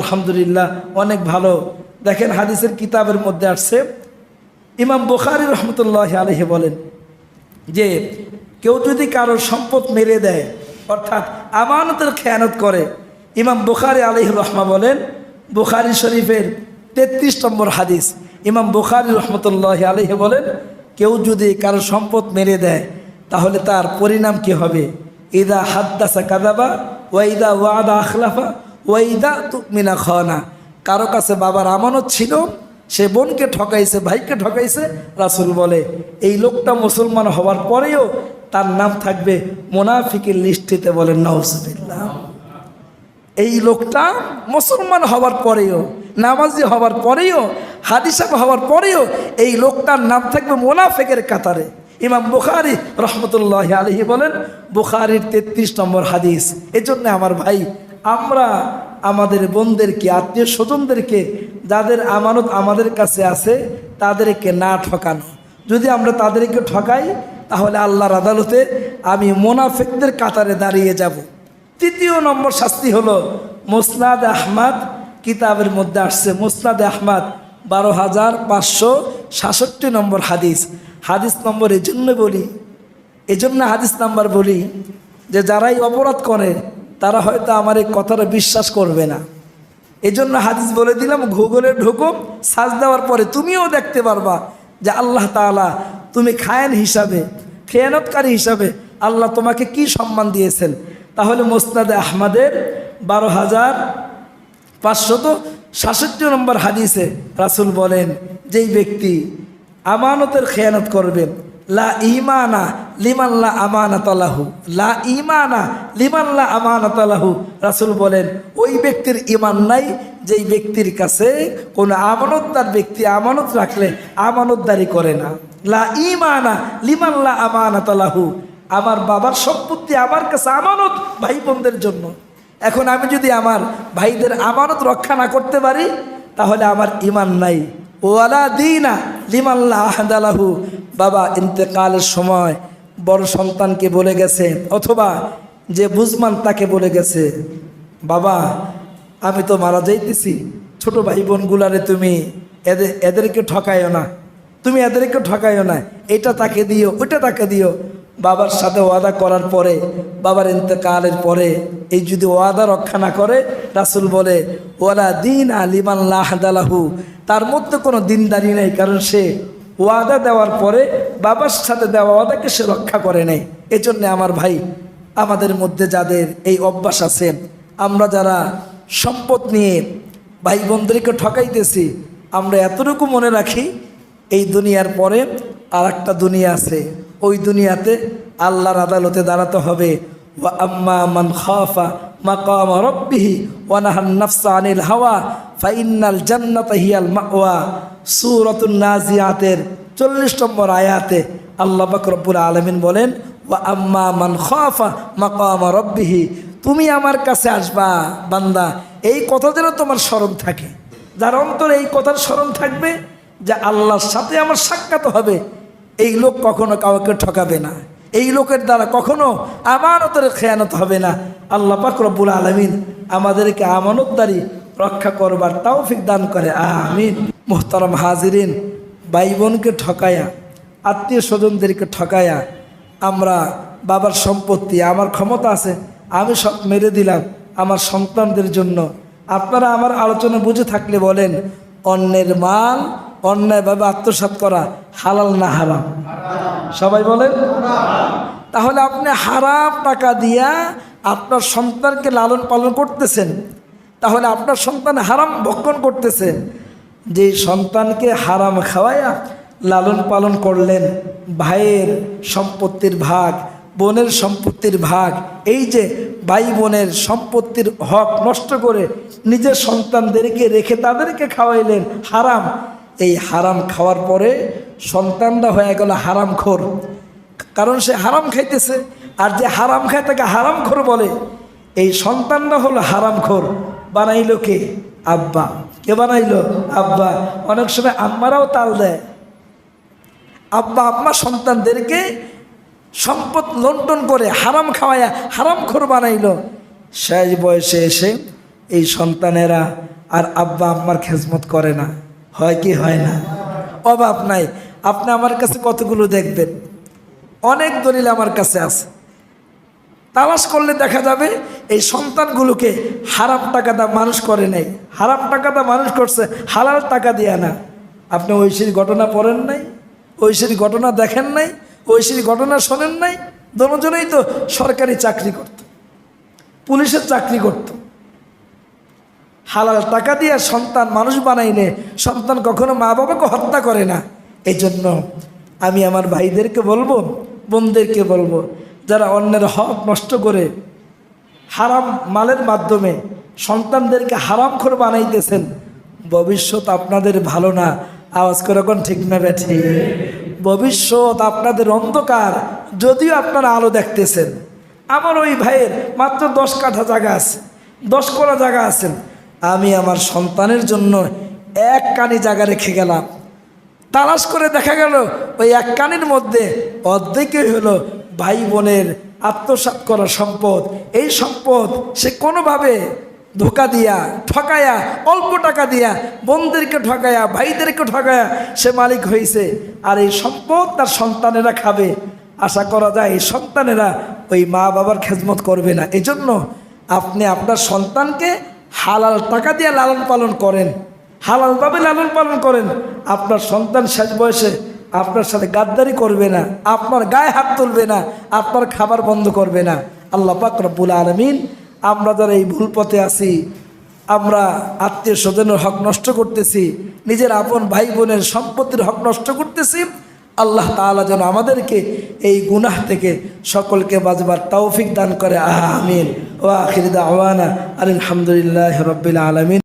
আলহামদুলিল্লাহ, অনেক ভালো। দেখেন হাদিসের কিতাবের মধ্যে আসছে, ইমাম বুখারি রহমতুল্লাহ আলহি বলেন যে, কেউ যদি কারোর সম্পদ মেরে দেয়, অর্থাৎ আমানতের খেয়ানত করে, ইমাম বুখারি আলহি রহমা বলেন, বুখারি শরীফের তেত্রিশ নম্বর হাদিস, ইমাম বুখারি রহমতুল্লাহ আলহি বলেন, কেউ যদি কারোর সম্পদ মেরে দেয়, তাহলে তার পরিণাম কি হবে? ইদা হাদ্দাসা কাদাবা ওয়াইদা ওয়াদা আখলাফা ওয়াইদা তুমিনা খাওয়ানা কারও কাছে বাবার আমানত ছিল, সে বোনকে ঠকাইছে, ভাইকে ঠকাইছে, রাসুল বলে, এই লোকটা মুসলমান হওয়ার পরেও তার নাম থাকবে মোনাফিকের লিস্টিতে বলেন নওসবিল্লাহ এই লোকটা মুসলমান হওয়ার পরেও, নামাজি হওয়ার পরেও, হাদিসাব হওয়ার পরেও এই লোকটার নাম থাকবে মোনাফেকের কাতারে। ইমাম বুখারি রহমতুল্লাহ আলহি বলেন, বুখারির তেত্রিশ নম্বর হাদিস। এজন্য আমার ভাই আমরা আমাদের বোনদেরকে আত্মীয় স্বজনদেরকে যাদের আমানত আমাদের কাছে আছে, তাদেরকে না ঠকানো। যদি আমরা তাদেরকে ঠকাই, তাহলে আল্লাহর আদালতে আমি মোনাফেকদের কাতারে দাঁড়িয়ে যাব। তৃতীয় নম্বর শাস্তি হলো মুসনাদ আহমাদ, কিতাবের মধ্যে আসছে মুসনাদ আহমাদ, বারো হাজার পাঁচশো সাতষট্টি নম্বর হাদিস। হাদিস নম্বর এই জন্য বলি এজন্য হাদিস নাম্বার বলি যে যারাই অপরাধ করে তারা হয়তো আমার এই কথাটা বিশ্বাস করবে না। এজন্য হাদিস বলে দিলাম গুগলে ঢুকুম সাজ দেওয়ার পরে তুমিও দেখতে পারবা যে আল্লাহ তাআলা তুমি খায়েন হিসাবে, খেয়ানতকারী হিসাবে আল্লাহ তোমাকে কি সম্মান দিয়েছেন। তাহলে মোস্তাদে আহমদের বারো হাজার পাঁচশত সাতষট্টি নম্বর হাদিসে রাসুল বলেন, যেই ব্যক্তি আমানতের খেয়ানত করবেন, লা ইমানা লিমাল্লা আমানাতালাহু, লা ইমানা লিমাল্লা আমানাতালাহু। রাসুল বলেন, ওই ব্যক্তির ইমান নাই, যেই ব্যক্তির কাছে কোনো আমানতদার ব্যক্তি আমানত রাখলে আমানতদারি করে না। লা ইমানা লিমাল্লা আমানাতালাহু, আমার বাবার সম্পত্তি আমার কাছে আমানত ভাই বোনদের জন্য। এখন আমি যদি আমার ভাইদের আমানত রক্ষা না করতে পারি, তাহলে আমার ইমান নাই। ওয়ালা দিনা লিমাল্লাহ আহদালাহু। বাবা, ইন্তেকালের সময় বড় সন্তানকে বলে গেছে, অথবা যে বুজমান তাকে বলে গেছে, বাবা, আমি তো মারা যাইতেছি, ছোট ভাই বোনগুলারে তুমি এদের এদেরকে ঠকাইও না, তুমি এদেরকে ঠকাইও না, এটা তাকে দিও ওটা তাকে দিও। বাবার সাথে ওয়াদা করার পরে, বাবার ইন্তেকালের পরে, এই যদি ওয়াদা রক্ষা না করে, রাসুল বলে, ওয়ালা দিন আলিমাল্লাহ দালাহু তার মধ্যে কোনো দিনদারি নেই, কারণ সে ওয়াদা দেওয়ার পরে বাবার সাথে দেওয়া ওয়াদাকে সে রক্ষা করে নেই এজন্য আমার ভাই, আমাদের মধ্যে যাদের এই অভ্যাস আছে, আমরা যারা সম্পদ নিয়ে ভাই বোনদেরকে ঠকাইতেছি, আমরা এতটুকু মনে রাখি, এই দুনিয়ার পরে আর একটা দুনিয়া আছে। ওই দুনিয়াতে আল্লাহর আদালতে দাঁড়াতে হবে। ওয়া আম্মা রব্বিহি আনিল হাওয়া, ফাইন্নাল জান্নাতা সূরাতুন নাজিয়াতের চল্লিশ নম্বর আয়াতে আল্লাহ পাক রব্বুল আলামিন বলেন, ওয়া আম্মা মান খাফা মাকাম রব্বিহি। তুমি আমার কাছে আসবা, বান্দা, এই কথা যেন তোমার স্মরণ থাকে। যার অন্তরে এই কথার স্মরণ থাকবে যে আল্লাহর সাথে আমার সাক্ষাৎ হবে, এই লোক কখনো কাউকে ঠকাবে না। এই লোকের দ্বারা কখনো আমানতের খেয়ানত হবে না। আল্লাহ পাক রব্বুল আলমিন আমাদেরকে আমানতদারি রক্ষা করবার তৌফিক দান করে, আমিন। মোহতারাম হাজিরিন ভাই বোনকে ঠকায়া আত্মীয় স্বজনদেরকে ঠকায়া, আমরা বাবার সম্পত্তি, আমার ক্ষমতা আছে, আমি সব মেরে দিলাম আমার সন্তানদের জন্য। আপনারা আমার আলোচনা বুঝে থাকলে বলেন, অন্যের মাল, অন্যায়ভাবে আত্মসাৎ করা হালাল না হারাম? সবাই বলেন? তাহলে আপনি হারাম টাকা দিয়া আপনার সন্তানকে লালন পালন করতেছেন, তাহলে আপনার সন্তান হারাম ভক্ষণ করতেছে যে সন্তানকে হারাম খাওয়াইয়া লালন পালন করলেন, ভাইয়ের সম্পত্তির ভাগ, বোনের সম্পত্তির ভাগ, এই যে ভাই বোনের সম্পত্তির হক নষ্ট করে নিজের সন্তানদেরকে রেখে তাদেরকে খাওয়াইলেন, হারাম। এই হারাম খাওয়ার পরে সন্তানরা হয়ে গেল হারাম খোর কারণ সে হারাম খাইতেছে, আর যে হারাম খায় তাকে হারাম খোর বলে। এই সন্তানরা হলো হারাম খোর বানাইলো কে? আব্বা। কে বানাইলো। আব্বা, অনেক সময় আম্মারাও তাল দেয়। আব্বা, আম্মা সন্তানদেরকে সম্পদ লন্ডন করে হারাম খাওয়াইয়া হারাম খোর বানাইল। শেষ বয়সে এসে এই সন্তানেরা আর আব্বা, আম্মার খেজমত করে না। হয় কি হয় না? অভাব নাই। আপনি আমার কাছে কতগুলো দেখবেন? অনেক দলিল আমার কাছে আছে। তালাশ করলে দেখা যাবে এই সন্তানগুলোকে হারাম টাকা দা মানুষ করে নাই। হারাম টাকা দা মানুষ করছে, হালাল টাকা দিয়া না। আপনি ঐশীর ঘটনা পড়েন নাই, ঐশীর ঘটনা দেখেন নাই, ঐশীর ঘটনা শোনেন নাই, দুজনেই তো সরকারি চাকরি করত, পুলিশের চাকরি করত। হালাল টাকা দিয়ে সন্তান মানুষ বানাইলে সন্তান কখনো মা বাবাকে হত্যা করে না। এই জন্য আমি আমার ভাইদেরকে বলব, বোনদেরকে বলব যারা অন্যের হক নষ্ট করে হারাম মালের মাধ্যমে সন্তানদেরকে হারাম করে বানাইতেছেন, ভবিষ্যৎ আপনাদের ভালো না। আওয়াজ করে এখন ঠিক না বেঠি ভবিষ্যৎ আপনাদের অন্ধকার, যদিও আপনারা আলো দেখতেছেন। আমার ওই ভাইয়ের মাত্র দশ কাঠা জায়গা আছে, দশ কোড়া জায়গা আছেন আমি আমার সন্তানের জন্য এক কানি জায়গা রেখে গেলাম। তালাশ করে দেখা গেল, ওই এক কানির মধ্যে অর্ধেকই হলো ভাই বোনের আত্মসাৎ করা সম্পদ, এই সম্পদ সে কোনোভাবে ধোকা দিয়া, ঠকায়া, অল্প টাকা দিয়া বোনদেরকে ঠকায়া, ভাইদেরকে ঠকায়া সে মালিক হয়েছে আর এই সম্পদ তার সন্তানেরা খাবে। আশা করা যায় এই সন্তানেরা ওই মা বাবার খেজমত করবে না। এই জন্য আপনি আপনার সন্তানকে হালাল টাকা দিয়ে লালন পালন করেন। হালালভাবে লালন পালন করেন। আপনার সন্তান শেষ বয়সে আপনার সাথে গাদ্দারি করবে না, আপনার গায়ে হাত তুলবে না, আপনার খাবার বন্ধ করবে না। আল্লাহ পাক রব্বুল আলমিন, আমরা যারা এই ভুল পথে আছি, আমরা আত্মীয় স্বজনের হক নষ্ট করতেছি, নিজের আপন ভাই বোনের সম্পত্তির হক নষ্ট করতেছি, আল্লাহ তাআলা যেন আমাদেরকে এই গুনাহ থেকে সকলকে বাজবার তৌফিক দান করে। আহ আমিন। ও আখির দাওয়ানা আলহামদুলিল্লাহ রব্বিল আলমিন।